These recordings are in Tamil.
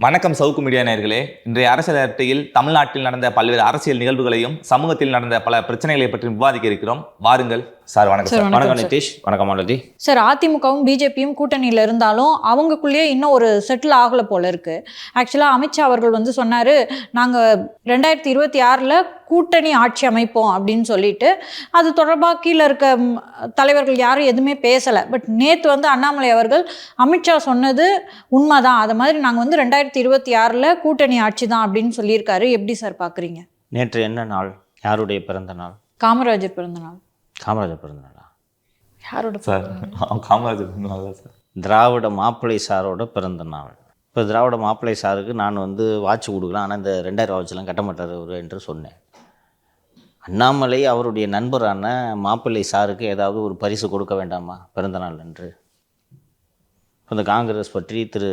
வணக்கம் சவுக்கு மீடியா நேர்களே இன்றைய அரசியல் அரட்டையில் தமிழ்நாட்டில் நடந்த பல்வேறு அரசியல் நிகழ்வுகளையும் சமூகத்தில் நடந்த பல பிரச்சனைகளை பற்றி விவாதிக்க இருக்கிறோம். வாருங்கள் சார் வணக்கம் சார் வணக்கம் நிதிஷ். வணக்கம் மாலதி சார் அதிமுகவும் பிஜேபியும் கூட்டணியில் இருந்தாலும் அவங்களுக்குள்ளேயே இன்னும் ஒரு செட்டில் ஆகலை போல இருக்கு. ஆக்சுவலாக அமித்ஷா அவர்கள் வந்து சொன்னார் நாங்கள் ரெண்டாயிரத்தி இருபத்தி ஆறில் கூட்டணி ஆட்சி அமைப்போம் அப்படின்னு சொல்லிட்டு. அது தொடர்பாக கீழே இருக்க தலைவர்கள் யாரும் எதுவுமே பேசலை. பட் நேற்று வந்து அண்ணாமலை அவர்கள் அமித்ஷா சொன்னது உண்மைதான். அது மாதிரி நாங்கள் வந்து ரெண்டாயிரத்தி இருபத்தி ஆறில் கூட்டணி ஆட்சி தான் அப்படின்னு சொல்லியிருக்காரு. எப்படி சார் பார்க்குறீங்க நேற்று என்ன நாள்? யாருடைய பிறந்த நாள்? காமராஜர் பிறந்த நாள். காமராஜர் பிறந்த நாளா யாரோட சார் அவன் காமராஜர் சொன்னாங்க சார். திராவிட மாப்பிள்ளை சாரோட பிறந்த நாள் இப்போ திராவிட மாப்பிள்ளை சாருக்கு நான் வந்து வாட்ச் கொடுக்கலாம் ஆனால் இந்த ரெண்டாயிரம் வாட்ச்லாம் கட்ட மாட்டார் அவர் என்று சொன்னேன். அண்ணாமலை அவருடைய நண்பரான மாப்பிள்ளை சாருக்கு ஏதாவது ஒரு பரிசு கொடுக்க வேண்டாமா பிறந்த நாள் என்று? இப்ப இந்த காங்கிரஸ் பற்றி திரு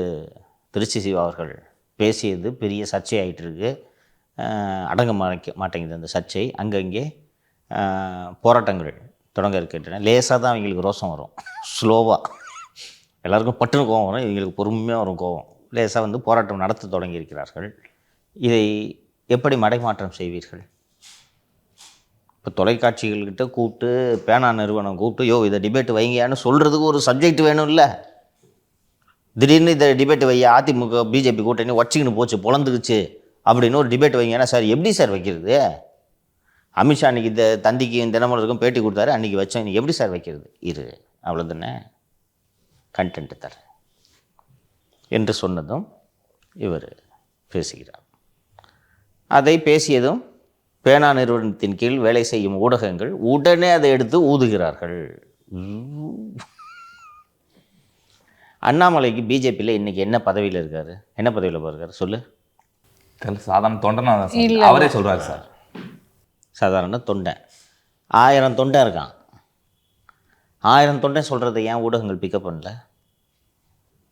திருச்சி சிவா அவர்கள் பேசியது பெரிய சர்ச்சையாயிட்டு இருக்கு. அஹ் அடங்க மாட்டேங்க மாட்டேங்குது அந்த சர்ச்சை. அங்கங்கே போராட்டங்கள் தொடங்க இருக்கின்றன. லேசாக தான் அவங்களுக்கு ரோசம் வரும். ஸ்லோவாக எல்லாருக்கும் பட்டுன்னு கோவம் வரும். இவங்களுக்கு பொறுமையாக வரும் கோவம் லேசாக வந்து போராட்டம் நடத்த தொடங்கி இருக்கிறார்கள். இதை எப்படி மடைமாற்றம் செய்வீர்கள்? இப்போ தொலைக்காட்சிகள்கிட்ட கூப்பிட்டு பேனா நிறுவனம் கூப்பிட்டு யோ இதை டிபேட் வைங்கன்னு சொல்கிறதுக்கு ஒரு சப்ஜெக்ட் வேணும்ல. திடீர்னு இதை டிபேட் வைய? அதிமுக பிஜேபி கூட்டணி வச்சுக்கின்னு போச்சு பொழந்துக்குச்சு அப்படின்னு ஒரு டிபேட் வைங்கன்னா சார் எப்படி சார் வைக்கிறது? அமித்ஷா அன்றைக்கி இந்த தந்திக்கும் தினமலருக்கும் பேட்டி கொடுத்தாரு. அன்றைக்கி வச்சோம் இன்னைக்கு எப்படி சார் வைக்கிறது? இரு. அவ்வளோதானே கண்டென்ட் தரேன் என்று சொன்னதும் இவர் பேசுகிறார். அதை பேசியதும் பேனா நிறுவனத்தின் கீழ் வேலை செய்யும் ஊடகங்கள் உடனே அதை எடுத்து ஊதுகிறார்கள். அண்ணாமலைக்கு பிஜேபியில் இன்னைக்கு என்ன பதவியில் இருக்காரு? என்ன பதவியில் இருக்காரு சொல்லு. சாதாரண தொண்டனா தான் சார். இல்ல. அவரே சொல்றாரு சார். சாதாரண தொண்டன் ஆயிரம் தொண்டன் இருக்கான். ஆயிரம் தொண்டன் சொல்கிறத ஏன் ஊடகங்கள் பிக்கப் பண்ணல?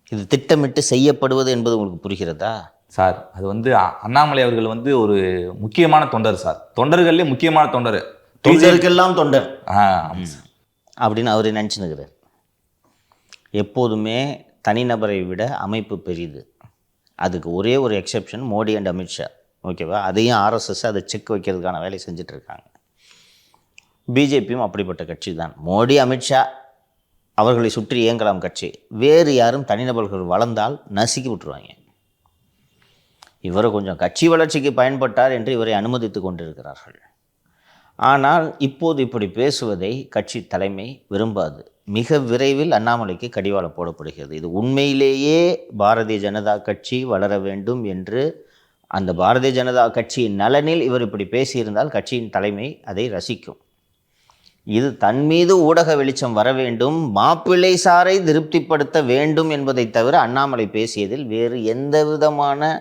இது திட்டமிட்டு செய்யப்படுவது என்பது உங்களுக்கு புரிகிறதா? சார் அது வந்து அண்ணாமலை அவர்கள் வந்து ஒரு முக்கியமான தொண்டர் சார். தொண்டர்கள்லேயே முக்கியமான தொண்டர். தொண்டருக்கெல்லாம் தொண்டர். அப்படின்னு அவர் நினச்சினுக்கிறார். எப்போதுமே தனிநபரை விட அமைப்பு பெரிது. அதுக்கு ஒரே ஒரு எக்ஸெப்ஷன் மோடி அண்ட் அமித்ஷா. ஓகேவா? அதையும் ஆர்எஸ்எஸ் அதை செக் வைக்கிறதுக்கான வேலை செஞ்சுட்டு இருக்காங்க பிஜேபியும் அப்படிப்பட்ட கட்சி தான் மோடி அமித்ஷா அவர்களை சுற்றி இயங்கலாம் கட்சி. வேறு யாரும் தனிநபர்கள் வளர்ந்தால் நசுக்கி விட்டுருவாங்க. இவரை கொஞ்சம் கட்சி வளர்ச்சிக்கு பயன்பட்டார் என்று இவரை அனுமதித்து கொண்டிருக்கிறார்கள். ஆனால் இப்போது இப்படி பேசுவதை கட்சி தலைமை விரும்பாது. மிக விரைவில் அண்ணாமலைக்கு கடிவாளம் போடப்படுகிறது. இது உண்மையிலேயே பாரதிய ஜனதா கட்சி வளர வேண்டும் என்று அந்த பாரதிய ஜனதா கட்சியின் நலனில் இவர் இப்படி பேசியிருந்தால் கட்சியின் தலைமை அதை ரசிக்கும். இது தன் மீது ஊடக வெளிச்சம் வர வேண்டும் மாப்பிள்ளை சாரை திருப்திப்படுத்த வேண்டும் என்பதை தவிர அண்ணாமலை பேசியதில் வேறு எந்த விதமான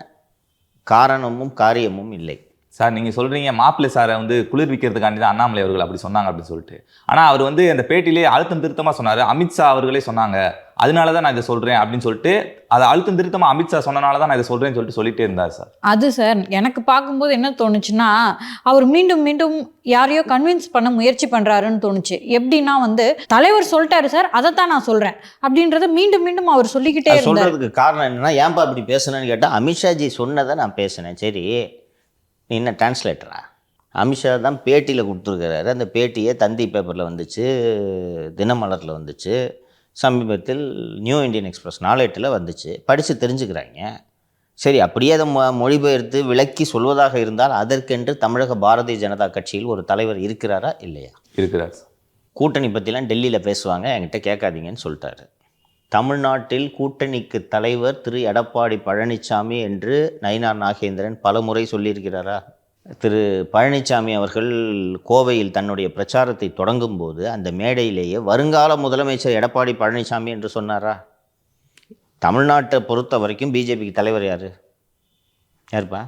காரணமும் காரியமும் இல்லை. சார் நீங்கள் சொல்கிறீங்க மாப்பிள்ளை சாரை வந்து குளிர்விக்கிறதுக்காண்டி தான் அண்ணாமலை அவர்கள் அப்படி சொன்னாங்க அப்படின்னு சொல்லிட்டு. ஆனால் அவர் வந்து அந்த பேட்டியிலே அழுத்தம் திருத்தமாக சொன்னார். அமித்ஷா அவர்களே சொன்னாங்க அதனால தான் நான் இதை சொல்கிறேன் அப்படின்னு சொல்லிட்டு அதை அழுத்தம் திருத்தமாக அமித்ஷா சொன்னனால தான் நான் இதை சொல்கிறேன்னு சொல்லிட்டு சொல்லிட்டே இருந்தார் சார். அது சார் எனக்கு பார்க்கும்போது என்ன தோணுச்சுன்னா அவர் மீண்டும் மீண்டும் யாரையோ கன்வின்ஸ் பண்ண முயற்சி பண்றாருன்னு தோணுச்சு. எப்படின்னா வந்து தலைவர் சொல்லிட்டாரு சார் அதைத்தான் நான் சொல்றேன் அப்படின்றத மீண்டும் மீண்டும் அவர் சொல்லிக்கிட்டே அது இருந்தார். சொல்கிறதுக்கு காரணம் என்னன்னா ஏன்பா இப்படி பேசுனேன்னு கேட்டால் அமித்ஷாஜி சொன்னதை நான் பேசினேன். சரி நீ என்ன டிரான்ஸ்லேட்டரா அமித்ஷா தான் பேட்டியில் கொடுத்துருக்கிறாரு. அந்த பேட்டியே தந்தி பேப்பரில் வந்துச்சு தினமலரில் வந்துச்சு. சமீபத்தில் நியூ இந்தியன் எக்ஸ்பிரஸ் நாளேட்டில் வந்துச்சு. படித்து தெரிஞ்சுக்கிறாங்க. சரி அப்படியே அதை மொ மொழிபெயர்த்து விளக்கி சொல்வதாக இருந்தால் அதற்கென்று தமிழக பாரதிய ஜனதா கட்சியில் ஒரு தலைவர் இருக்கிறாரா இல்லையா? இருக்கிறார். கூட்டணி பற்றிலாம் டெல்லியில் பேசுவாங்க. என்கிட்ட கேட்காதீங்கன்னு சொல்லிட்டாரு. தமிழ்நாட்டில் கூட்டணிக்கு தலைவர் திரு. எடப்பாடி பழனிசாமி என்று நயினார் நாகேந்திரன் பலமுறை சொல்லியிருக்கிறாரா? திரு பழனிசாமி அவர்கள் கோவையில் தன்னுடைய பிரச்சாரத்தை தொடங்கும்போது அந்த மேடையிலேயே வருங்கால முதலமைச்சர் எடப்பாடி பழனிசாமி என்று சொன்னாரா? தமிழ்நாட்டை பொறுத்த வரைக்கும் பிஜேபிக்கு தலைவர் யார்? யாருப்பா?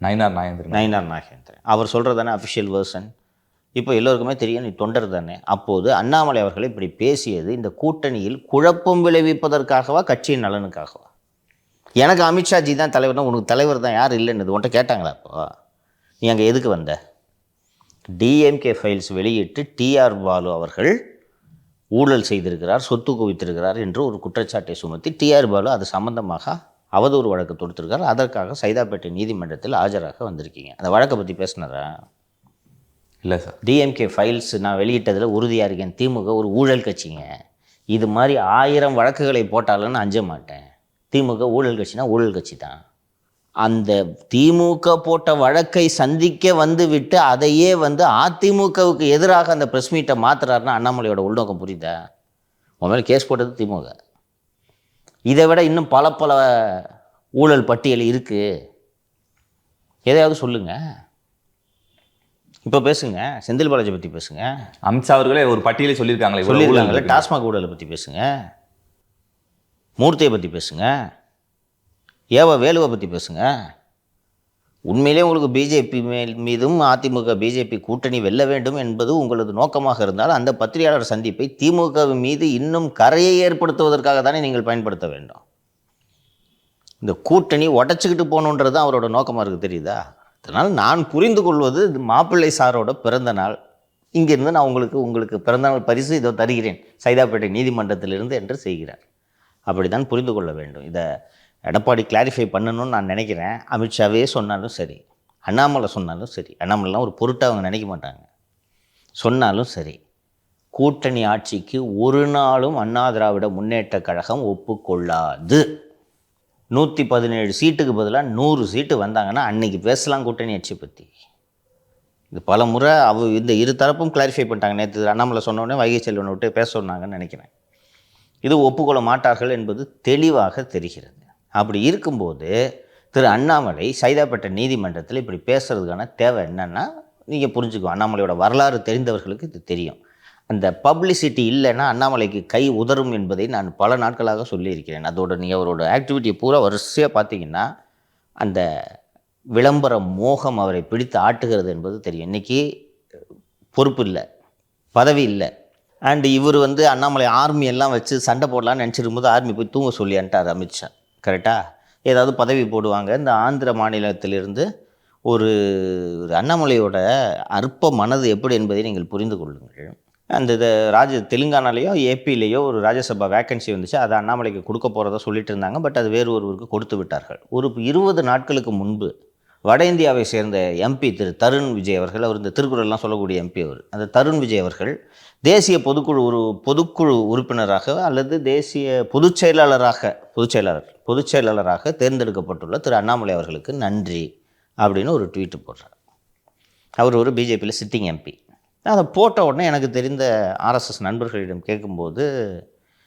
நயினார் நாயந்திரன் நயினார் நாகேந்திரன். அவர் சொல்கிறது தானே அஃபிஷியல் வேர்ஷன் இப்போ எல்லோருக்குமே தெரியும் நீ தொண்டர் தானே. அப்போது அண்ணாமலை அவர்கள் இப்படி பேசியது இந்த கூட்டணியில் குழப்பம் விளைவிப்பதற்காகவா கட்சியின் நலனுக்காகவா? எனக்கு அமித்ஷாஜி தான் தலைவர்னா உனக்கு தலைவர் தான் யார் இல்லைன்னு உன்ட்ட கேட்டாங்களா அப்போ? நீ அங்கே எதுக்கு வந்த? டிஎம்கே ஃபைல்ஸ் வெளியிட்டு டிஆர் பாலு அவர்கள் ஊழல் செய்திருக்கிறார் சொத்து குவித்திருக்கிறார் என்று ஒரு குற்றச்சாட்டை சுமத்தி டிஆர் பாலு அது சம்பந்தமாக அவதூறு வழக்கு தொடுத்திருக்காரு. அதற்காக சைதாப்பேட்டை நீதிமன்றத்தில் ஆஜராக வந்திருக்கீங்க. அந்த வழக்கை பற்றி பேசினாரா? இல்லை சார். டிஎம்கே ஃபைல்ஸ் நான் வெளியிட்டதில் உறுதியாக இருக்கேன். திமுக ஒரு ஊழல் கட்சிங்க. இது மாதிரி ஆயிரம் வழக்குகளை போட்டாலும் நான் அஞ்ச மாட்டேன். திமுக ஊழல் கட்சினா ஊழல் கட்சி தான் அந்த திமுக போட்ட வழக்கை சந்திக்க வந்து விட்டு அதையே வந்து அதிமுகவுக்கு எதிராக அந்த ப்ரெஸ் மீட்டை மாத்துறாருன்னா அண்ணாமலையோட உள்நோக்கம் புரியுதா? மேலே கேஸ் போட்டது திமுக. இதை விட இன்னும் பல பல ஊழல் பட்டியல் இருக்குது எதையாவது சொல்லுங்கள் இப்போ பேசுங்க. செந்தில் பாலாஜி பற்றி பேசுங்க. அமித்ஷா அவர்களே ஒரு பட்டியலை சொல்லியிருக்காங்களே சொல்லியிருக்காங்களே. டாஸ்மாக் ஊழலை பற்றி பேசுங்க. மூர்த்தியை பற்றி பேசுங்க. ஏவா வேலுவை பற்றி பேசுங்க. உண்மையிலே உங்களுக்கு பிஜேபி மேல் மீதும் அதிமுக பிஜேபி கூட்டணி வெல்ல வேண்டும் என்பது உங்களது நோக்கமாக இருந்தால் அந்த பத்திரிகையாளர் சந்திப்பை திமுக மீது இன்னும் கரையை ஏற்படுத்துவதற்காக தானே நீங்கள் பயன்படுத்த வேண்டும். இந்த கூட்டணி உடச்சிக்கிட்டு போகணுன்றது தான் அவரோட நோக்கமாக இருக்குது தெரியுதா? அதனால் நான் புரிந்து கொள்வது இது மாப்பிள்ளை சாரோட பிறந்த நாள். இங்கிருந்து நான் உங்களுக்கு உங்களுக்கு பிறந்தநாள் பரிசு இதோ தருகிறேன். சைதாப்பேட்டை நீதிமன்றத்திலிருந்து என்று செய்கிறார். அப்படி தான் புரிந்து கொள்ள வேண்டும். இதை எடப்பாடி கிளாரிஃபை பண்ணணும்னு நான் நினைக்கிறேன். அமித்ஷாவே சொன்னாலும் சரி அண்ணாமலை சொன்னாலும் சரி அண்ணாமலைலாம் ஒரு பொருட்டாக அவங்க நினைக்க மாட்டாங்க. சொன்னாலும் சரி கூட்டணி ஆட்சிக்கு ஒரு நாளும் அண்ணா திராவிட முன்னேற்ற கழகம் ஒப்புக்கொள்ளாது. நூற்றி பதினேழு சீட்டுக்கு பதிலாக நூறு சீட்டு வந்தாங்கன்னா அன்னைக்கு பேசலாம் கூட்டணி ஆட்சி பற்றி இது பல முறை அவ இந்த இரு தரப்பும் கிளாரிஃபை பண்ணிட்டாங்க. நேற்று அண்ணாமலை சொன்னோடனே வைகை செல்வனை விட்டு பேச சொன்னாங்கன்னு நினைக்கிறேன். இது ஒப்புக்கொள்ள மாட்டார்கள் என்பது தெளிவாக தெரிகிறது. அப்படி இருக்கும்போது திரு அண்ணாமலை சைதாப்பேட்டை நீதிமன்றத்தில் இப்படி பேசுகிறதுக்கான தேவை என்னன்னா நீங்கள் புரிஞ்சுக்கோ அண்ணாமலையோட வரலாறு தெரிந்தவர்களுக்கு இது தெரியும். அந்த பப்ளிசிட்டி இல்லைன்னா அண்ணாமலைக்கு கை உதறும் என்பதை நான் பல நாட்களாக சொல்லியிருக்கிறேன். அதோட நீங்கள் அவரோட ஆக்டிவிட்டியை பூரா வரிசையாக பார்த்தீங்கன்னா அந்த விளம்பர மோகம் அவரை பிடித்து ஆட்டுகிறது என்பது தெரியும். இன்றைக்கி பொறுப்பு இல்லை பதவி இல்லை. அண்டு இவர் வந்து அண்ணாமலை ஆர்மி எல்லாம் வச்சு சண்டை போடலான்னு நினச்சிருக்கும்போது ஆர்மி போய் தூங்க சொல்லி அன்ட்டார் அமித்ஷா. கரெக்டாக ஏதாவது பதவி போடுவாங்க. இந்த ஆந்திர மாநிலத்திலிருந்து ஒரு ஒரு அண்ணாமலையோட அற்ப மனது எப்படி என்பதை நீங்கள் புரிந்து கொள்ளுங்கள். அந்த இதை ராஜ தெலுங்கானாலேயோ ஏபியிலேயோ ஒரு ராஜ்யசபா வேக்கன்சி வந்துச்சு. அதை அண்ணாமலைக்கு கொடுக்க போகிறதா சொல்லிட்டு இருந்தாங்க. பட் அது வேறு ஒருவருக்கு கொடுத்து விட்டார்கள். ஒரு இருபது நாட்களுக்கு முன்பு வட இந்தியாவை சேர்ந்த எம்பி திரு தருண் விஜய் அவர்கள் அவர் இந்த திருக்குறள்லாம் சொல்லக்கூடிய எம்பி அவர் அந்த தருண் விஜய் அவர்கள் தேசிய பொதுக்குழு ஒரு பொதுக்குழு உறுப்பினராக அல்லது தேசிய பொதுச் செயலாளராக பொதுச் செயலாளர் பொதுச் செயலாளராக தேர்ந்தெடுக்கப்பட்டுள்ள திரு அண்ணாமலை அவர்களுக்கு நன்றி அப்படின்னு ஒரு ட்வீட்டு போடுறார். அவர் ஒரு பிஜேபியில் சிட்டிங் எம்பி அதை போட்ட உடனே எனக்கு தெரிந்த ஆர்எஸ்எஸ் நண்பர்களிடம் கேட்கும்போது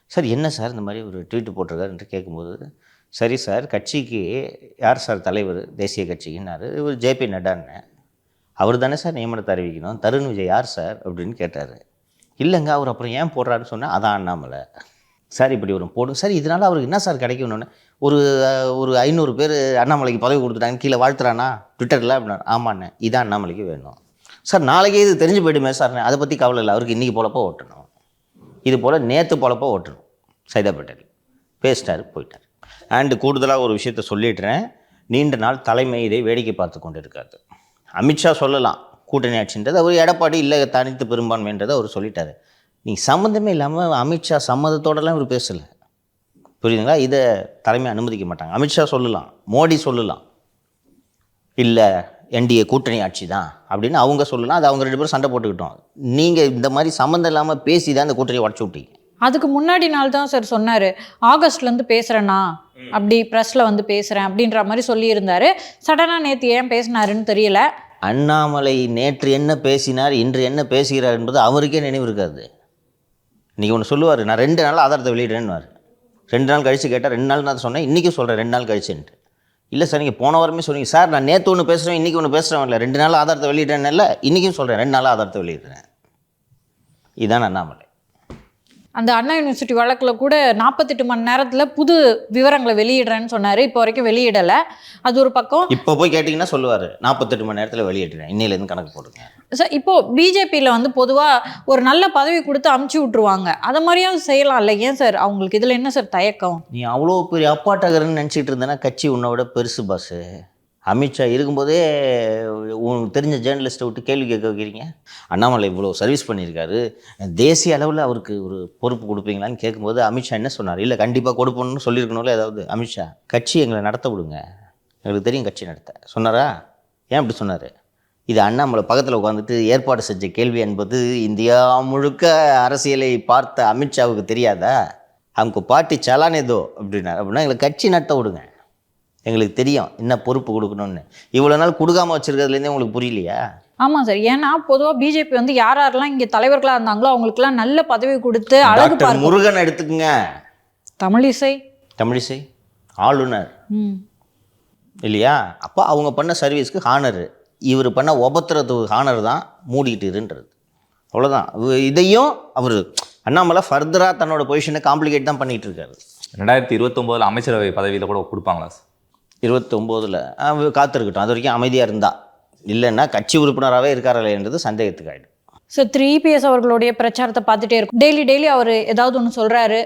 சார் என்ன சார் இந்த மாதிரி ஒரு ட்வீட்டு போட்டிருக்காரு? என்று கேட்கும்போது சரி சார் கட்சிக்கு யார் சார் தலைவர்? தேசிய கட்சிக்குன்னாரு இவர் ஜேபி நட்டான்னு. அவர் தானே சார் நியமனத்தை அறிவிக்கணும். தருண் விஜய் யார் சார்? அப்படின்னு கேட்டார். இல்லைங்க அவர் அப்புறம் ஏன் போடுறாருன்னு சொன்னால் அதான் அண்ணாமலை. சார் இப்படி ஒரு போடும் சார் இதனால் அவருக்கு என்ன சார் கிடைக்கணுன்னு ஒரு ஒரு ஐநூறு பேர் அண்ணாமலைக்கு பதவி கொடுத்துட்டாங்க கீழே வாழ்த்துறானா? ட்விட்டரில்? அப்படின்னா ஆமாண்ணே இதான் அண்ணாமலைக்கு வேணும். சார் நாளைக்கே இது தெரிஞ்சு போயிடுமே சார். அதை பற்றி கவலை இல்லை. அவருக்கு இன்றைக்கி போலப்போ ஓட்டணும். இது போல் நேற்று போலப்போ ஓட்டணும். சைதாப்பேட்டையில். பேசிட்டார் போயிட்டார். அண்டு கூடுதலாக ஒரு விஷயத்த சொல்லிடுறேன் நீண்ட நாள் தலைமை இதை வேடிக்கை பார்த்து கொண்டு இருக்காது அமித்ஷா சொல்லலாம். கூட்டணி ஆட்சின்றது அவர் எடப்பாடி இல்லை தனித்து பெரும்பான்மைன்றதை அவர் சொல்லிட்டார். நீங்கள் சம்மந்தமே இல்லாமல் அமித்ஷா சம்மதத்தோடலாம் இவர் பேசலை. புரியுதுங்களா? இதை தலைமை அனுமதிக்க மாட்டாங்க. அமித்ஷா சொல்லலாம் மோடி சொல்லலாம். இல்லை என்டிஏ கூட்டணி ஆட்சி தான் அப்படின்னு அவங்க சொல்லலாம். அது அவங்க ரெண்டு பேரும் சண்டை போட்டுக்கிட்டோம். நீங்கள் இந்த மாதிரி சம்மந்தம் இல்லாமல் பேசி தான் அந்த கூட்டணியை உடச்சி விட்டீங்க. அதுக்கு முன்னாடி நாள் தான் சார் சொன்னார் ஆகஸ்ட்லேருந்து பேசுகிறேன்னா அப்படி ப்ரெஸ்ஸில் வந்து பேசுகிறேன் அப்படின்ற மாதிரி சொல்லியிருந்தார். சடனாக நேற்று ஏன் பேசினாருன்னு தெரியல. அண்ணாமலை நேற்று என்ன பேசினார் இன்று என்ன பேசுகிறார் என்பது அவருக்கே நினைவு இருக்காது. இன்றைக்கி ஒன்று சொல்லுவார் நான் ரெண்டு நாள் ஆதாரத்தை வெளியிடுறேன்னுவார். ரெண்டு நாள் கழித்து கேட்டால் ரெண்டு நாள் நான் சொன்னேன் இன்றைக்கும் சொல்கிறேன் ரெண்டு நாள் கழிச்சுன்ட்டு. இல்லை சார் நீங்கள் போன வாரமே சொன்னீங்க. சார் நான் நேற்று ஒன்று பேசுகிறேன் இன்றைக்கி ஒன்று பேசுகிறேன் இல்லை ரெண்டு நாள் ஆதாரத்தை வெளியிடுறேன்னு இல்லை இன்றைக்கும் சொல்கிறேன் ரெண்டு நாள் ஆதாரத்தை வெளியிடுறேன். இதான் அண்ணாமலை. அந்த அண்ணா யூனிவர்சிட்டி வழக்கில் கூட நாற்பத்தெட்டு மணி நேரத்தில் புது விவரங்களை வெளியிடுறேன்னு சொன்னார். இப்போ வரைக்கும் வெளியிடலை. அது ஒரு பக்கம் இப்போ போய் கேட்டிங்கன்னா சொல்லுவார் நாற்பத்தெட்டு மணி நேரத்தில் வெளியிடுறேன். இன்னையிலேருந்து கணக்கு போடுங்க. சார் இப்போ பிஜேபியில் வந்து பொதுவாக ஒரு நல்ல பதவி கொடுத்து அமுச்சு விட்ருவாங்க அதை மாதிரியாவது செய்யலாம்ல ஏன் சார்? அவங்களுக்கு இதில் என்ன சார் தயக்கம்? நீ அவ்வளோ பெரிய அப்பாட்டகர்னு நினச்சிட்டு இருந்தேன்னா கட்சி உன்னை விட பெருசு பாஸு அமித்ஷா இருக்கும்போதே உங்களுக்கு தெரிஞ்ச ஜேர்னலிஸ்ட்டை விட்டு கேள்வி கேட்க வைக்கிறீங்க? அண்ணாமலை இவ்வளோ சர்வீஸ் பண்ணியிருக்காரு. தேசிய அளவில் அவருக்கு ஒரு பொறுப்பு கொடுப்பீங்களான்னு கேட்கும்போது அமித்ஷா என்ன சொன்னார்? இல்லை கண்டிப்பாக கொடுப்போம்னு சொல்லியிருக்கணும்ல ஏதாவது? அமித்ஷா கட்சி எங்களை நடத்த விடுங்க. எங்களுக்கு தெரியும் கட்சி நடத்த. சொன்னாரா? ஏன் அப்படி சொன்னார்? இது அண்ணாமலை பக்கத்தில் உட்காந்துட்டு ஏற்பாடு செஞ்ச கேள்வி என்பது இந்தியா முழுக்க அரசியலை பார்த்த அமித்ஷாவுக்கு தெரியாதா? அவங்க பாட்டி சலானேதோ அப்படின்னாரு. அப்படின்னா எங்களை கட்சி நடத்த விடுங்க. எங்களுக்கு தெரியும். என்ன பொறுப்பு கொடுக்கணும்னு. இவ்வளோ நாள் கொடுக்காம வச்சிருக்கிறதுலேருந்தே உங்களுக்கு புரியலையா? ஆமாம் சார். ஏன்னா பொதுவாக பிஜேபி வந்து யார் யாரெல்லாம் இங்கே தலைவர்களாக இருந்தாங்களோ அவங்களுக்குலாம் நல்ல பதவி கொடுத்து அழகு முருகன் எடுத்துக்கங்க. தமிழிசை தமிழிசை. ஆளுநர். இல்லையா? அப்போ அவங்க பண்ண சர்வீஸ்க்கு ஹானர் இவர் பண்ண உபத்திரத்துக்கு ஹானர் தான் மூடிட்டு இருன்றது. அவ்வளோதான் இதையும் அவர் அண்ணாமலை ஃபர்தராக தன்னோட பொசிஷனை காம்ப்ளிகேட் தான் பண்ணிகிட்டு இருக்காரு. ரெண்டாயிரத்தி இருபத்தொம்போதில் அமைச்சரவை பதவியில் கூட கொடுப்பாங்களா சார்? இருபத்தொம்போதில் காத்திருக்கட்டும். அது வரைக்கும் அமைதியாக இருந்தா. இல்லைன்னா கட்சி உறுப்பினராகவே இருக்காரல்லைன்றது சந்தேகத்துக்கு ஆகிடும் சார் த்ரீ பிஎஸ் அவர்களுடைய பிரச்சாரத்தை பார்த்துட்டே இருக்கும். டெய்லி டெய்லி அவர் ஏதாவது ஒன்று சொல்கிறாரு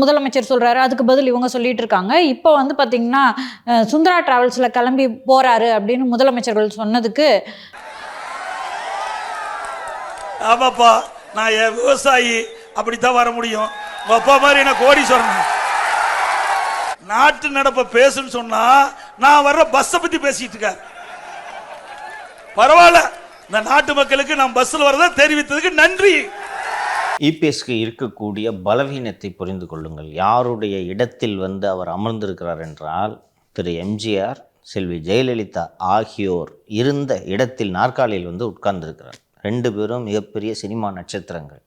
முதலமைச்சர் சொல்கிறாரு அதுக்கு பதில் இவங்க சொல்லிட்டு இருக்காங்க. இப்போ வந்து பார்த்தீங்கன்னா சுந்தரா டிராவல்ஸில் கிளம்பி போகிறாரு அப்படின்னு முதலமைச்சர்கள் சொன்னதுக்கு ஆமாப்பா. நான் என் விவசாயி. அப்படித்தான் வர முடியும். அப்பா மாதிரி என்ன கோடீஸ்வரன். நாட்டு நடப்ப பேசுன்னு சொன்னா நான் வர்ற பஸ்ஸை பத்தி பேசிட்டு இருக்க பரவாயில்ல. இந்த நாட்டு மக்களுக்கு நான் பஸ்ஸில் வரதா தெரிவித்ததுக்கு நன்றி. இபிஎஸ்க்கு இருக்கக்கூடிய பலவீனத்தை புரிந்து கொள்ளுங்கள். யாருடைய இடத்தில் வந்து அவர் அமர்ந்திருக்கிறார் என்றால் திரு எம்ஜிஆர் செல்வி ஜெயலலிதா ஆகியோர் இருந்த இடத்தில் நாற்காலியில் வந்து உட்கார்ந்திருக்கிறார். ரெண்டு பேரும் மிகப்பெரிய சினிமா நட்சத்திரங்கள்.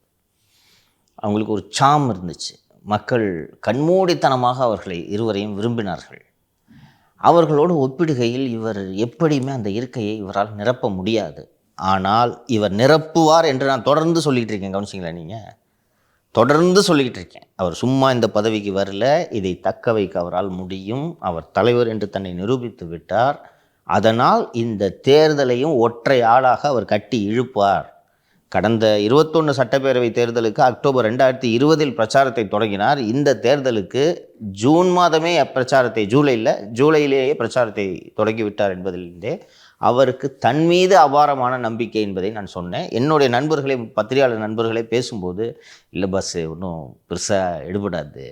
அவங்களுக்கு ஒரு சாம் இருந்துச்சு. மக்கள் கண்மூடித்தனமாக அவர்களை இருவரையும் விரும்பினார்கள். அவர்களோடு ஒப்பிடுகையில் இவர் எப்படியுமே அந்த இருக்கையை இவரால் நிரப்ப முடியாது. ஆனால் இவர் நிரப்புவார் என்று நான் தொடர்ந்து சொல்லிகிட்டு இருக்கேன் கவனிச்சிங்களா நீங்கள் தொடர்ந்து சொல்லிக்கிட்டு இருக்கேன். அவர் சும்மா இந்த பதவிக்கு வரல இதை தக்க வைக்க அவரால் முடியும். அவர் தலைவர் என்று தன்னை நிரூபித்து விட்டார். அதனால் இந்த தேர்தலையும் ஒற்றை ஆளாக அவர் கட்டி இழுப்பார். கடந்த இருபத்தொன்று சட்டப்பேரவை தேர்தலுக்கு அக்டோபர் ரெண்டாயிரத்தி இருபதில் பிரச்சாரத்தை தொடங்கினார். இந்த தேர்தலுக்கு ஜூன் மாதமே பிரச்சாரத்தை ஜூலையில் ஜூலையிலேயே பிரச்சாரத்தை தொடங்கிவிட்டார் என்பதிலிருந்தே அவருக்கு தன் மீது அபாரமான நம்பிக்கை என்பதை நான் சொன்னேன். என்னுடைய நண்பர்களை பத்திரிகையாளர் நண்பர்களே பேசும்போது இல்லை பஸ்ஸு ஒன்றும் பெருசாக எடுபடாது.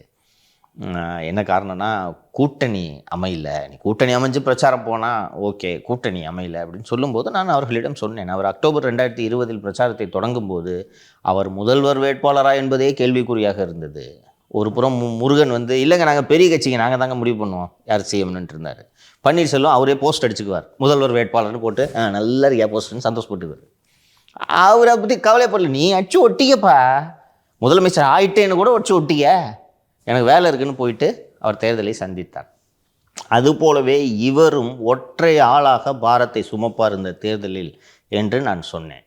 என்ன காரணம்னா கூட்டணி அமையல. நீ கூட்டணி அமைஞ்சு பிரச்சாரம் போனால் ஓகே கூட்டணி அமையல அப்படின்னு சொல்லும்போது நான் அவர்களிடம் சொன்னேன். அவர் அக்டோபர் ரெண்டாயிரத்தி இருபதில் பிரச்சாரத்தை தொடங்கும்போது அவர் முதல்வர் வேட்பாளரா என்பதே கேள்விக்குறியாக இருந்தது. ஒரு புறம் மு- முருகன் வந்து இல்லைங்க நாங்கள் பெரிய கட்சிங்க நாங்கள் தாங்க முடிவு பண்ணுவோம் யார் சிஎம்னு இருந்தார் பன்னீர்செல்வம் அவரே போஸ்ட் அடிச்சுக்குவார். முதல்வர் வேட்பாளர்னு போட்டு "ஆ, நல்லா இருக்கியா போஸ்ட்னு சந்தோஷப்பட்டுக்குவார். அவரை பற்றி கவலைப்படல. நீ அடிச்சு ஒட்டிக்கப்பா முதலமைச்சர் ஆயிட்டேன்னு கூட ஒடிச்சு ஒட்டிக்க எனக்கு வேலை இருக்குன்னு போயிட்டு அவர் தேர்தலை சந்தித்தார். அதுபோலவே இவரும் ஒற்றை ஆளாக பாரத்தை சுமப்பார் இந்த தேர்தலில் என்று நான் சொன்னேன்.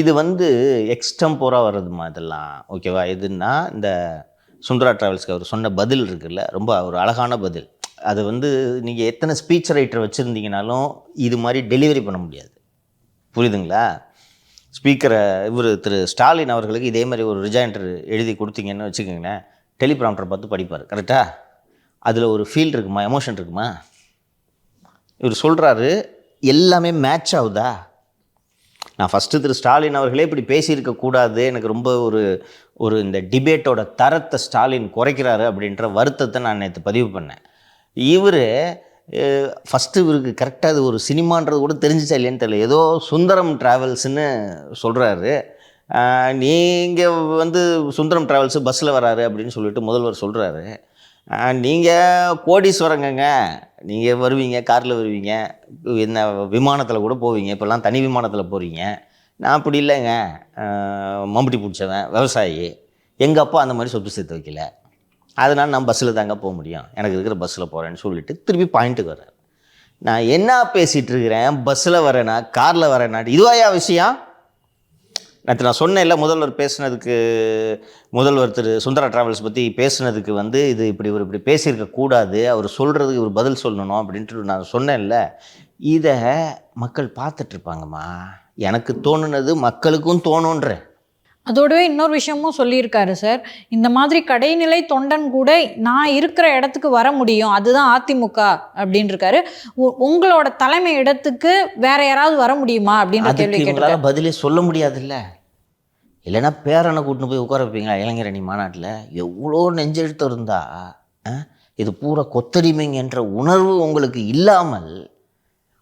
இது வந்து எக்ஸ்டம்போராக வர்றதுமா இதெல்லாம் ஓகேவா? எதுன்னா இந்த சுந்தரா டிராவல்ஸ்க்கு அவர் சொன்ன பதில் இருக்குல்ல ரொம்ப ஒரு அழகான பதில். அது வந்து நீங்கள் எத்தனை ஸ்பீச் ரைட்டர் வச்சுருந்தீங்கனாலும் இது மாதிரி டெலிவரி பண்ண முடியாது. புரியுதுங்களா? ஸ்பீக்கரை இவர் திரு ஸ்டாலின் அவர்களுக்கு இதே மாதிரி ஒரு ரிஜாயின்டர் எழுதி கொடுத்தீங்கன்னு வச்சுக்கோங்களேன் டெலிபிராம்டர் பார்த்து படிப்பார் கரெக்டாக அதில் ஒரு ஃபீல் இருக்குமா? எமோஷன் இருக்குமா? இவர் சொல்கிறாரு எல்லாமே மேட்ச் ஆகுதா? நான் ஃபஸ்ட்டு திரு ஸ்டாலின் அவர்களே இப்படி பேசியிருக்க கூடாது. எனக்கு ரொம்ப ஒரு ஒரு இந்த டிபேட்டோட தரத்தை ஸ்டாலின் குறைக்கிறாரு அப்படின்ற வருத்தத்தை நான் நேற்று பதிவு பண்ணேன். இவர் ஃபஸ்ட்டு இவருக்கு கரெக்டாக அது ஒரு சினிமான்றது கூட தெரிஞ்சிச்சா இல்லையான்னு தெரியல. ஏதோ சுந்தரம் ட்ராவல்ஸ்னு சொல்கிறாரு நீங்கள் வந்து சுந்தரம் ட்ராவல்ஸு பஸ்ஸில் வராரு அப்படின்னு சொல்லிட்டு முதல்வர் சொல்கிறாரு நீங்கள் கோடீஸ்வரங்கங்க. நீங்கள் வருவீங்க காரில் வருவீங்க. என்ன விமானத்தில் கூட போவீங்க. இப்போல்லாம் தனி விமானத்தில் போகிறீங்க நான் அப்படி இல்லைங்க. மம்பட்டி பிடிச்சவன் விவசாயி. எங்கள் அப்பா அந்த மாதிரி சொத்து சேர்த்து வைக்கல. அதனால் நான் பஸ்ஸில் தாங்க போக முடியும். எனக்கு இருக்கிற பஸ்ஸில் போகிறேன்னு சொல்லிட்டு திருப்பி பாயிண்ட்டுக்கு வர்றேன் நான் என்ன பேசிகிட்டு இருக்கிறேன்? பஸ்ஸில் வரேனா காரில் வரேனா? இதுவாயா விஷயம்? நேற்று நான் சொன்னேன்ல முதல்வர் பேசுனதுக்கு முதல்வர் திரு சுந்தரா டிராவல்ஸ் பற்றி பேசுனதுக்கு வந்து இது இப்படி இவர் இப்படி பேசியிருக்க கூடாது அவர் சொல்கிறதுக்கு இவர் பதில் சொல்லணும் அப்படின்ட்டு நான் சொன்னேன்ல. இதை மக்கள் பார்த்துட்ருப்பாங்கம்மா எனக்கு தோணுனது மக்களுக்கும் தோணுன்றேன் அதோடவே இன்னொரு விஷயமும் சொல்லியிருக்காரு சார். இந்த மாதிரி கடைநிலை தொண்டன் கூட நான் இருக்கிற இடத்துக்கு வர முடியும். அதுதான் அதிமுக அப்படின்னு இருக்காரு உங்களோட தலைமை இடத்துக்கு வேற யாராவது வர முடியுமா அப்படின்ற கேள்வி இவங்களால பதிலே சொல்ல முடியாதுல்ல. இல்லைன்னா பேரனை கூட்டின்னு போய் உட்கார வைப்பீங்களா இளைஞரணி மாநாட்டில்? எவ்வளோ நெஞ்செழுத்து இருந்தா ஆ, இது பூரா கொத்தடிமைங்கன்ற உணர்வு உங்களுக்கு இல்லாமல்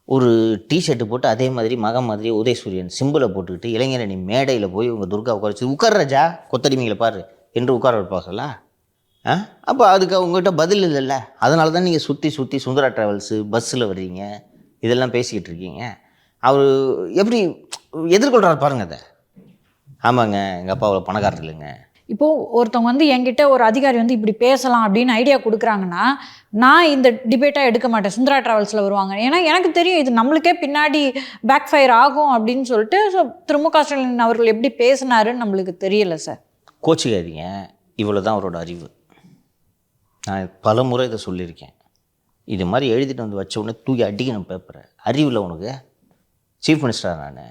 ஒரு டிஷர்ட்டு போட்டு அதே மாதிரி மக மாதிரி உதயசூரியன் சிம்பிளை போட்டுக்கிட்டு இளைஞரணி மேடையில் போய் உங்கள் துர்கா உட்கார வச்சு உட்கார் கொத்தடிமைகளை பாரு என்று உட்கார வைப்பார்களா ஆ? அப்போ அதுக்கு உங்கள்கிட்ட பதில் இல்லைல்ல. அதனால தான் நீங்கள் சுற்றி சுற்றி சுந்தரா ட்ராவல்ஸு பஸ்ஸில் வர்றீங்க இதெல்லாம் பேசிக்கிட்டு இருக்கீங்க. அவர் எப்படி எதிர்கொள்கிறார் பாருங்க அதை. ஆமாங்க எங்கள் அப்பா அவ்வளோ பணக்காரர் இல்லைங்க. இப்போது ஒருத்தவங்க வந்து என்கிட்ட ஒரு அதிகாரி வந்து இப்படி பேசலாம் அப்படின்னு ஐடியா கொடுக்குறாங்கன்னா நான் இந்த டிபேட்டாக எடுக்க மாட்டேன். சுந்தரா ட்ராவல்ஸில் வருவாங்க. ஏன்னா எனக்கு தெரியும் இது நம்மளுக்கே பின்னாடி பேக் ஃபயர் ஆகும் அப்படின்னு சொல்லிட்டு ஸோ திரு க ஸ்டாலின் அவர்கள் எப்படி பேசினாருன்னு நம்மளுக்கு தெரியல சார் கோச்சிக்காதீங்க. இவ்வளோ தான் அவரோட அறிவு. நான் பல முறை இதை சொல்லியிருக்கேன். இது மாதிரி எழுதிட்டு வந்து வச்ச உடனே தூக்கி அடிக்கணும் பேப்பரை அறிவில் உனக்கு. சீஃப் மினிஸ்டர் நான்.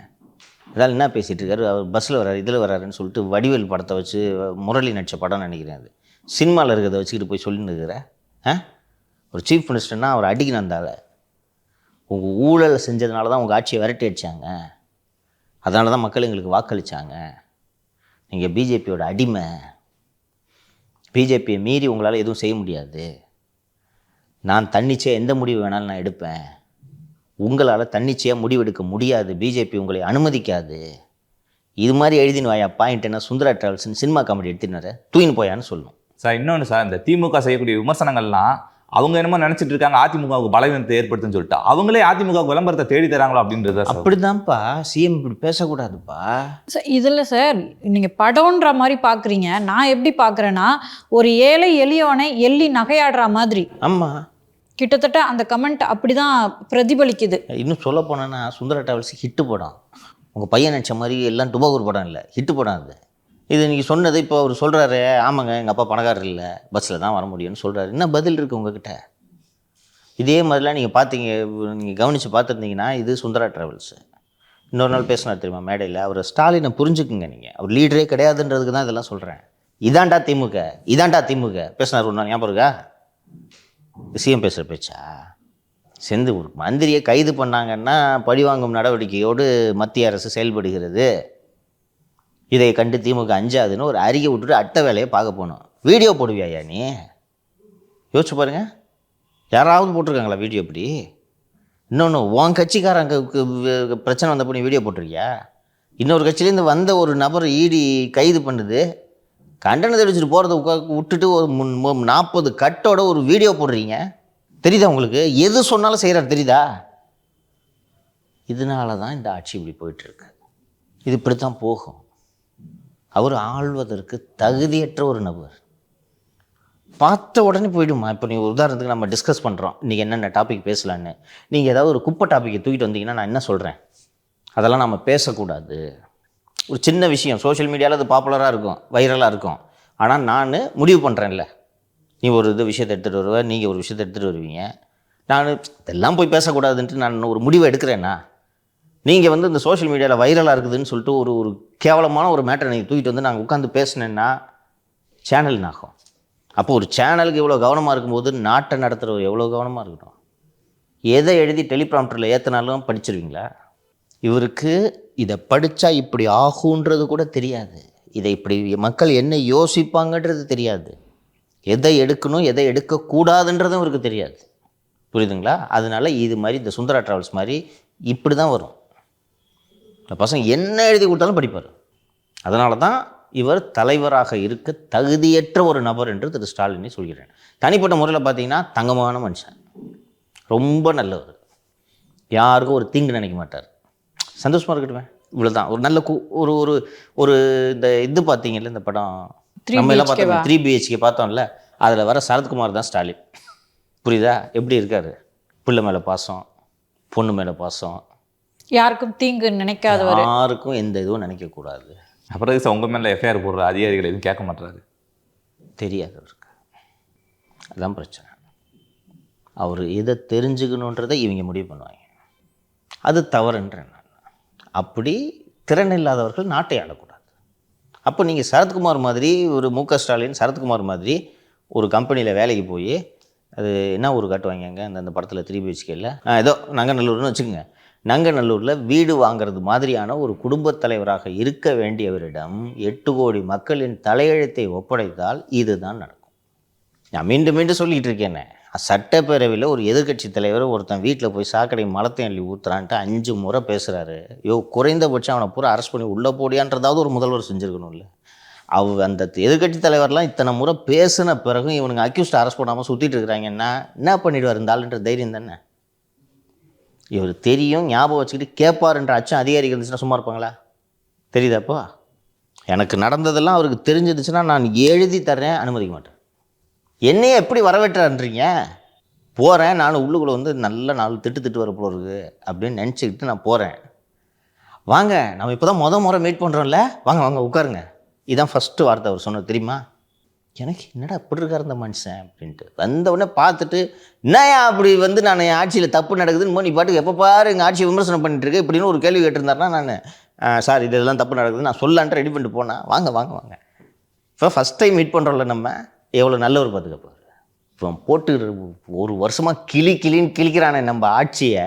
அதால் என்ன பேசிகிட்டு இருக்காரு? அவர் பஸ்ஸில் வராரு இதில் வராருன்னு சொல்லிட்டு வடிவேல் படத்தை வச்சு முரளி நடித்த படம் நினைக்கிறேன் அது. சினிமாவில் இருக்கிறத வச்சுக்கிட்டு போய் சொல்லின்னு இருக்கிற ஆ? ஒரு சீஃப் மினிஸ்டர்னால் அவர் அடிக்கணும் இருந்தால உங்கள் ஊழல் செஞ்சதுனால தான் உங்கள் ஆட்சியை விரட்டி அடித்தாங்க அதனால தான் மக்கள் எங்களுக்கு வாக்களிச்சாங்க. நீங்கள் பிஜேபியோட அடிமை. பிஜேபியை மீறி உங்களால் எதுவும் செய்ய முடியாது. நான் தன்னிச்சையாக எந்த முடிவு வேணாலும் நான் எடுப்பேன். உங்களால் தன்னிச்சையாக முடிவெடுக்க முடியாது. பிஜேபி உங்களை அனுமதிக்காது. இது மாதிரி எழுதின்னு வாயா பாயிண்ட் என்ன? சுந்தரா டிராவல்ஸ்னு சினிமா காமெடி எடுத்துன்னு தூயின்னு போயான்னு சொல்லணும். சார் இன்னொன்று சார் இந்த திமுக செய்யக்கூடிய விமர்சனங்கள்லாம் அவங்க என்னமோ நினைச்சிட்டு இருக்காங்க அதிமுகவுக்கு பலவீனத்தை ஏற்படுத்துன்னு சொல்லிட்டு. அவங்களே அதிமுக விளம்பரத்தை தேடி தராங்களோ அப்படின்றத அப்படிதான்ப்பா. சிஎம் இப்படி பேசக்கூடாதுப்பா. சார் இதில் சார் நீங்கள் படம்ன்ற மாதிரி பார்க்குறீங்க நான் எப்படி பார்க்குறேன்னா ஒரு ஏழை எளியவனை எள்ளி நகையாடுற மாதிரி. ஆமாம் கிட்டத்தட்ட அந்த கமெண்ட் அப்படி தான் பிரதிபலிக்குது. இன்னும் சொல்ல போனேன்னா சுந்தர டிராவல்ஸ் ஹிட்டு படம். உங்கள் பையன் நினச்ச மாதிரி எல்லாம் டுபாகூர் படம் இல்லை ஹிட்டு படம் அது. இது நீங்கள் சொன்னது இப்போ அவர் சொல்கிறாரு ஆமாங்க எங்கள் அப்பா பணக்காரர் இல்லை பஸ்ஸில் தான் வர முடியும்னு சொல்கிறாரு என்ன பதில் இருக்குது உங்ககிட்ட? இதே மாதிரிலாம் நீங்கள் பார்த்தீங்க நீங்கள் கவனித்து பார்த்துருந்தீங்கன்னா இது சுந்தரா டிராவல்ஸு. இன்னொரு நாள் பேசினார் தெரியுமா மேடையில் அவர் ஸ்டாலினை புரிஞ்சுக்குங்க நீங்கள் அவர் லீடரே கிடையாதுன்றதுக்கு தான் இதெல்லாம் சொல்கிறேன் இதாண்டா திமுக இதாண்டா திமுக பேசினார் ஒரு நாள் ஞாபகம் இருக்கா? சிஎம் பேசுகிற பேச்சா? செந்து ஒரு மந்திரியை கைது பண்ணாங்கன்னா பழிவாங்கும் நடவடிக்கையோடு மத்திய அரசு செயல்படுகிறது. இதை கண்டு திமுக அஞ்சாதுன்னு ஒரு அறிக்கை விட்டுட்டு அட்டை வேலையை பார்க்க போகணும். வீடியோ போடுவியா நீ? யோசிச்சு பாருங்க. யாராவது போட்டிருக்காங்களா வீடியோ இப்படி? இன்னொன்று உன் கட்சிக்காரங்க பிரச்சனை வந்தப்போ நீ வீடியோ போட்டிருக்கியா? இன்னொரு கட்சியிலேருந்து வந்த ஒரு நபர் ஈடி கைது பண்ணுது. கண்டனத்தை அடிச்சுட்டு போகிறத உட்கா விட்டுட்டு ஒரு முன் நாற்பது கட்டோட ஒரு வீடியோ போடுறீங்க. தெரியுதா உங்களுக்கு? எது சொன்னாலும் செய்கிறார் தெரியுதா? இதனால தான் இந்த ஆட்சி இப்படி போயிட்டுருக்கு. இது இப்படி தான் போகும். அவர் ஆள்வதற்கு தகுதியற்ற ஒரு நபர். பார்த்த உடனே போயிடுமா? இப்போ நீ உதாரணத்துக்கு நம்ம டிஸ்கஸ் பண்ணுறோம் இன்றைக்கி என்னென்ன டாபிக் பேசலான்னு நீங்கள் ஏதாவது ஒரு குப்பை டாப்பிக்கை தூக்கிட்டு வந்தீங்கன்னா நான் என்ன சொல்கிறேன் அதெல்லாம் நம்ம பேசக்கூடாது. ஒரு சின்ன விஷயம். சோஷியல் மீடியாவில் அது பாப்புலராக இருக்கும் வைரலாக இருக்கும். ஆனால் நான் முடிவு பண்ணுறேன்ல நீ ஒரு இது விஷயத்தை எடுத்துகிட்டு வருவ நீங்கள் ஒரு விஷயத்தை எடுத்துகிட்டு வருவீங்க. நான் இதெல்லாம் போய் பேசக்கூடாதுன்ட்டு நான் ஒரு முடிவை எடுக்கிறேன்னா நீங்கள் வந்து இந்த சோஷியல் மீடியாவில் வைரலாக இருக்குதுன்னு சொல்லிட்டு ஒரு ஒரு கேவலமான ஒரு மேட்டரை நீங்கள் தூக்கிட்டு வந்து நாங்கள் உட்காந்து பேசினேன்னா சேனல் ஆகும் அப்போ ஒரு சேனலுக்கு இவ்வளோ கவனமாக இருக்கும்போது நாட்டை நடத்துகிறவர் எவ்வளோ கவனமாக இருக்கட்டும். எதை எழுதி டெலிப்ராம்டரில் ஏற்றினாலும் படிச்சிருவீங்களா? இவருக்கு இதை படித்தா இப்படி ஆகுன்றது கூட தெரியாது. இதை இப்படி மக்கள் என்ன யோசிப்பாங்கன்றது தெரியாது. எதை எடுக்கணும் எதை எடுக்கக்கூடாதுன்றதும் அவருக்கு தெரியாது. புரியுதுங்களா? அதனால இது மாதிரி இந்த சுந்தரா ட்ராவல்ஸ் மாதிரி இப்படி தான் வரும். இந்த பசங்க என்ன எழுதி கொடுத்தாலும் படிப்பார். அதனால தான் இவர் தலைவராக இருக்க தகுதியற்ற ஒரு நபர் என்று திரு ஸ்டாலினை சொல்கிறேன். தனிப்பட்ட முறையில் பார்த்தீங்கன்னா தங்கமான மனுஷன். ரொம்ப நல்லவர். யாருக்கும் ஒரு தீங்கு நினைக்க மாட்டார். சந்தோஷமாக இருக்கட்டுமே. இவ்வளோதான் ஒரு நல்ல கு ஒரு ஒரு ஒரு இந்த இது பார்த்தீங்கல்ல இந்த படம். நம்ம எல்லாம்? பார்த்தோம் த்ரீ பிஹெச்கே பார்த்தோம்ல அதில் வர சரத்குமார் தான் ஸ்டாலின். புரியுதா? எப்படி இருக்காரு? பிள்ளை மேலே பாசம் பொண்ணு மேலே பாசம். யாருக்கும் தீங்கு நினைக்காதவர். யாருக்கும் எந்த இதுவும் நினைக்கக்கூடாது. அப்புறம் உங்கள் மேலே எஃப்ஐஆர் போடுற அதிகாரிகள் எதுவும் கேட்க மாட்டாரு. தெரியாது அவருக்கு. அதான் பிரச்சனை. அவர் எதை தெரிஞ்சுக்கணுன்றதை இவங்க முடிவு பண்ணுவாங்க. அது தவறுன்றேன் அப்படி திறன் இல்லாதவர்கள் நாட்டை ஆளக்கூடாது. அப்போ நீங்கள் சரத்குமார் மாதிரி ஒரு மு ஸ்டாலின் சரத்குமார் மாதிரி ஒரு கம்பெனியில் வேலைக்கு போய் அது என்ன ஊர் காட்டுவாங்க வாங்கியாங்க? அந்த அந்த படத்தில் த்ரீ பிஹெச்கேல ஏதோ நங்கநல்லூர்னு வச்சுக்கோங்க. நங்கநல்லூரில் வீடு வாங்குறது மாதிரியான ஒரு குடும்பத் தலைவராக இருக்க வேண்டியவரிடம் எட்டு கோடி மக்களின் தலையெழுத்தை ஒப்படைத்தால் இதுதான் நடக்கும். நான் மீண்டும் மீண்டும் சொல்லிகிட்டு இருக்கேனே. சட்டப்பேரவையில் ஒரு எதிர்க்கட்சி தலைவர் ஒருத்தன் வீட்டில் போய் சாக்கடை மலத்தையும் அள்ளி ஊற்றுறான்ட்டு அஞ்சு முறை பேசுகிறாரு யோ குறைந்தபட்சம் அவனை பூரா அரெஸ்ட் பண்ணி உள்ளே போடியான்றதாவது ஒரு முதல்வர் செஞ்சுருக்கணும்ல. அவ அந்த எதிர்க்கட்சி தலைவர்லாம் இத்தனை முறை பேசின பிறகும் இவனுங்க அக்யூஸ்ட் அரெஸ்ட் பண்ணாமல் சுற்றிட்டு இருக்கிறாங்கன்னா என்ன பண்ணிடுவார் இந்த ஆளுன்ற தைரியம் தானே? இவர் தெரியும் ஞாபகம் வச்சுக்கிட்டு கேட்பாருன்ற அச்சம் அதிகாரிகள் இருந்துச்சுன்னா சும்மா இருப்பாங்களா? தெரியுதாப்பா எனக்கு நடந்ததெல்லாம் அவருக்கு தெரிஞ்சிருச்சுன்னா நான் எழுதி தர்றேன் அனுமதிக்க மாட்டேன். என்னையே எப்படி வரவேற்றான்றீங்க? போகிறேன் நான் உள்ளுக்குள்ளே வந்து நல்ல நாள் திட்டு திட்டு வர போல இருக்குது அப்படின்னு நினச்சிக்கிட்டு நான் போகிறேன் வாங்க. நம்ம இப்போ தான் மொதல் முறை மீட் பண்ணுறோம்ல வாங்க வாங்க உட்காருங்க. இதுதான் ஃபஸ்ட்டு வார்த்தை அவர் சொன்னது. தெரியுமா? எனக்கு என்னடா இப்படி இருக்கார் இந்த மனுஷன் அப்படின்ட்டு. வந்த உடனே பார்த்துட்டு என்னையா அப்படி வந்து நான் என் ஆட்சியில் தப்பு நடக்குதுன்னு நீ பாட்டுக்கு எப்போ பாரு எங்கள் ஆட்சியை விமர்சனம் பண்ணிட்டு இருக்கு. இப்படின்னு ஒரு கேள்வி கேட்டிருந்தாருன்னா நான் சார் இது இதெல்லாம் தப்பு நடக்குதுன்னு நான் சொல்லலான்ட்டு ரெடி பண்ணிட்டு போனேன். வாங்க வாங்க வாங்க. இப்போ ஃபஸ்ட் டைம் மீட் பண்ணுறோம்ல நம்ம. எவ்வளோ நல்லவர் பார்த்துக்க இப்போ போட்டு ஒரு வருஷமாக கிளி கிளின்னு கிழிக்கிறானே நம்ம ஆட்சியை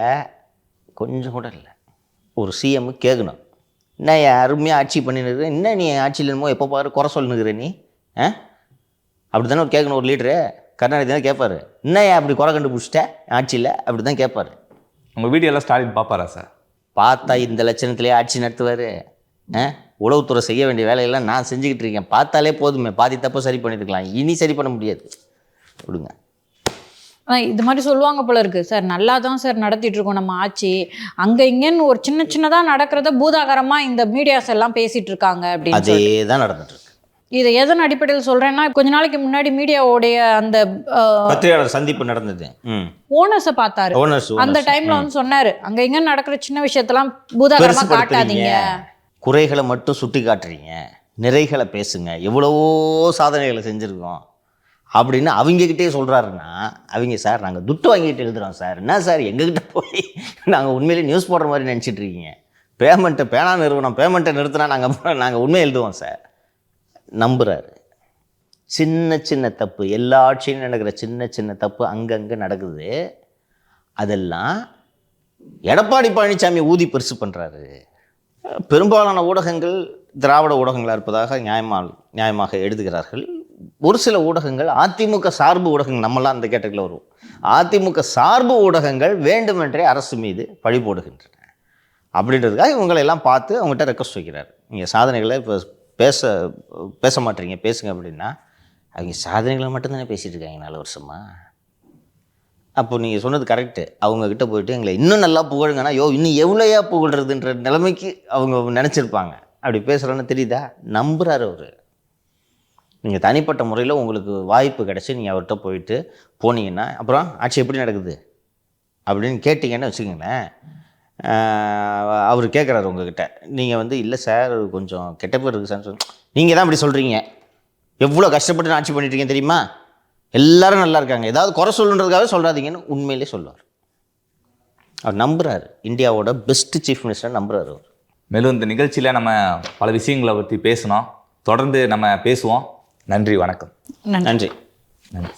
கொஞ்சம் கூட இல்லை. ஒரு சிஎம் கேட்கணும் என்ன அருமையாக ஆட்சி பண்ணினுக்கிற? என்ன நீ ஆட்சியில் என்னமோ எப்போ பாரு குறை சொல்லுனுக்கிற நீ? ஆ? அப்படி தானே கேட்கணும் ஒரு லீடரு கருணாநிதி தான் கேட்பாரு என்னய்யா அப்படி குறை கண்டுபிடிச்சிட்ட? ஆட்சியில்? அப்படி தான் கேட்பாரு உங்கள் வீடியோலாம் ஸ்டாலின் பார்ப்பாரா சார்? பார்த்தா இந்த லட்சணத்திலே ஆட்சி நடத்துவார். உளவுத்துறை செய்ய வேண்டிய வேலையெல்லாம் நான் செஞ்சுக்கிட்டு இருக்கேன். பார்த்தாலே போதுமே. பாதி தப்பை சரி பண்ணியிருக்கலாம் இனி சரி பண்ண முடியாது. விடுங்க. இது மாதிரி சொல்லுவாங்க போல இருக்கு. சார் நல்லா தான் சார் நடத்திட்டு இருக்கோம் நம்ம ஆட்சி. அங்க இங்கன்னு ஒரு சின்ன சின்னதா நடக்கிறத பூதாகரமா இந்த மீடியாஸ் எல்லாம் பேசிட்டு இருக்காங்க அப்படின்னு அதே சொல்லி தான் நடந்துட்டு இருக்கு. இதை எதன் அடிப்படையில் சொல்றேன்னா கொஞ்ச நாளைக்கு முன்னாடி மீடியாவோடைய அந்த பத்திரிகையாளர் சந்திப்பு நடந்தது. ம். ஓனர்ஸை பார்த்தாரு. அந்த டைம்ல வந்து சொன்னாரு. அங்க இங்க நடக்கிற சின்ன விஷயத்தெல்லாம் பூதாகரமா காட்டாதீங்க. குறைகளை மட்டும் சுட்டி காட்டுறீங்க நிறைகளை பேசுங்க எவ்வளவோ சாதனைகளை செஞ்சுருக்கோம் அப்படின்னு அவங்கக்கிட்டே சொல்கிறாருன்னா அவங்க சார் நாங்கள் துட்டு வாங்கிட்டு எழுதுறோம் சார். என்ன சார் எங்ககிட்ட போய் நாங்கள் உண்மையிலே நியூஸ் போடுற மாதிரி நினச்சிட்டு இருக்கீங்க. பேமெண்ட்டை பேனா நிறுவனம் பேமெண்ட்டை நிறுத்தினா நாங்கள் நாங்கள் உண்மை எழுதுவோம் சார். நம்புகிறாரு சின்ன சின்ன தப்பு எல்லா ஆட்சியிலும் நடக்கிற சின்ன சின்ன தப்பு அங்கங்கே நடக்குது. அதெல்லாம் எடப்பாடி பழனிசாமி ஊதி பெருசு பண்ணுறாரு பெரும்பாலான ஊடகங்கள் திராவிட ஊடகங்களாக இருப்பதாக நியாயமாக நியாயமாக எழுதுகிறார்கள். ஒரு சில ஊடகங்கள் அதிமுக சார்பு ஊடகங்கள் நம்மளாம் அந்த கேட்டகிரியில் வருவோம். அதிமுக சார்பு ஊடகங்கள் வேண்டுமென்றே அரசு மீது பழி போடுகின்றன. அப்படின்றதுக்காக இவங்களை எல்லாம் பார்த்து அவங்ககிட்ட ரெக்வஸ்ட் வைக்கிறார். நீங்கள் சாதனைகளை இப்போ பேச பேச மாட்டீங்க பேசுங்க அப்படின்னா அவங்க சாதனைகளை மட்டும்தானே பேசிகிட்டு இருக்காங்க நாலு வருஷமா? அப்போ நீங்கள் சொன்னது கரெக்டு அவங்கக்கிட்ட போயிட்டு எங்களை இன்னும் நல்லா புகழுங்கன்னா யோ இன்னும் எவ்வளோயா புகழ்றதுன்ற நிலைமைக்கு அவங்க நினச்சிருப்பாங்க. அப்படி பேசுகிறோன்னு தெரியுதா? நம்புகிறாரு அவர். நீங்கள் தனிப்பட்ட முறையில் உங்களுக்கு வாய்ப்பு கிடச்சி நீங்கள் அவர்கிட்ட போயிட்டு போனீங்கன்னா அப்புறம் ஆட்சி எப்படி நடக்குது? அப்படின்னு கேட்டிங்கன்னு வச்சுக்கோங்களேன். அவர் கேட்குறாரு உங்ககிட்ட. நீங்கள் வந்து இல்லை சார் கொஞ்சம் கெட்ட பேர் இருக்குது சார். நீங்கள் தான் இப்படி சொல்கிறீங்க எவ்வளோ கஷ்டப்பட்டு நான் ஆட்சி பண்ணிட்டுருக்கேன் தெரியுமா? எல்லாரும் நல்லா இருக்காங்க. ஏதாவது குறை சொல்லுன்றதுக்காக சொல்கிறாதீங்கன்னு உண்மையிலே சொல்லுவார். அவர் நம்புறாரு. இந்தியாவோட பெஸ்ட் சீஃப் மினிஸ்டர் நம்புறாரு அவர். மேலும் இந்த நிகழ்ச்சியில் நம்ம பல விஷயங்களை பற்றி பேசினோம். தொடர்ந்து நம்ம பேசுவோம். நன்றி வணக்கம். நன்றி. நன்றி.